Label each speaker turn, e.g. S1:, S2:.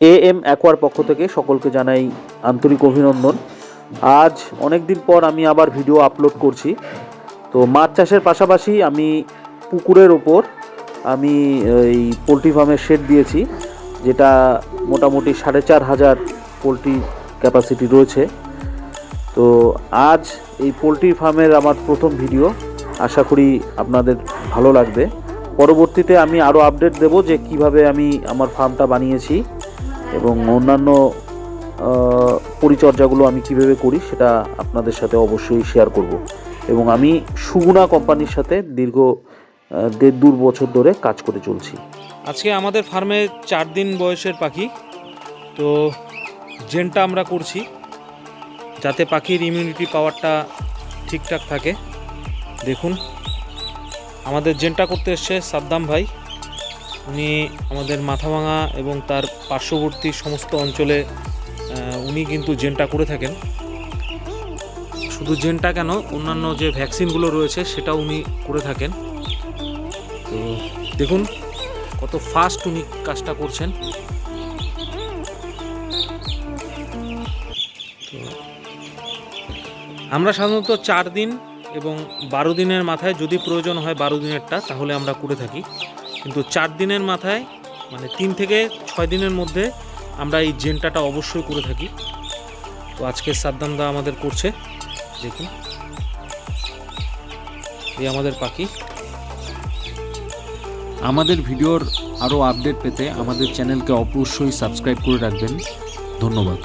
S1: A M acquire পক্ষ থেকে সকলকে জানাই আন্তরিক অভিনন্দন। আজ অনেক দিন পর আমি আবার ভিডিও আপলোড করছি। তো মাছ চাষের পাশাপাশি আমি পুকুরের ওপর আমি এই পোলট্রি ফার্মের শেড দিয়েছি, যেটা মোটামুটি সাড়ে চার হাজার পোলট্রি ক্যাপাসিটি রয়েছে। তো আজ এই পোলট্রি ফার্মের আমার প্রথম ভিডিও। আশা করি আপনাদের ভালো লাগবে। পরবর্তীতে আমি আরও আপডেট দেব যে কীভাবে আমি আমার ফার্মটা বানিয়েছি। এবং অন্যান্য পরিচর্যাগুলো আমি কীভাবে করি সেটা আপনাদের সাথে অবশ্যই শেয়ার করব। এবং আমি সুগুনা কোম্পানির সাথে দীর্ঘ দেড় দু বছর ধরে কাজ করে চলছি।
S2: আজকে আমাদের ফার্মে চার দিন বয়সের পাখি। তো জেনটা আমরা করছি, যাতে পাখির ইমিউনিটি পাওয়ারটা ঠিকঠাক থাকে। দেখুন, আমাদের জেনটা করতে এসছে সাদ্দাম ভাই। উনি আমাদের মাথাভাঙা এবং তার পার্শ্ববর্তী সমস্ত অঞ্চলে উনি কিন্তু জেনটা করে থাকেন। শুধু জেনটা কেন, অন্যান্য যে ভ্যাকসিনগুলো রয়েছে সেটাও উনি করে থাকেন। তো দেখুন কত ফাস্ট উনি কাজটা করছেন। আমরা সাধারণত চার দিন এবং বারো দিনের মাথায় যদি প্রয়োজন হয় বারো দিনেরটা, তাহলে আমরা করে থাকি। কিন্তু চার দিনের মাথায় মানে তিন থেকে ছয় দিনের মধ্যে আমরা এই জেনটাটা অবশ্যই করে থাকি। তো আজকে সাদ্দাম দা আমাদের করছে, দেখুন। এই আমাদের পাখি।
S3: আমাদের ভিডিওর আরও আপডেট পেতে আমাদের চ্যানেলকে অবশ্যই সাবস্ক্রাইব করে রাখবেন। ধন্যবাদ।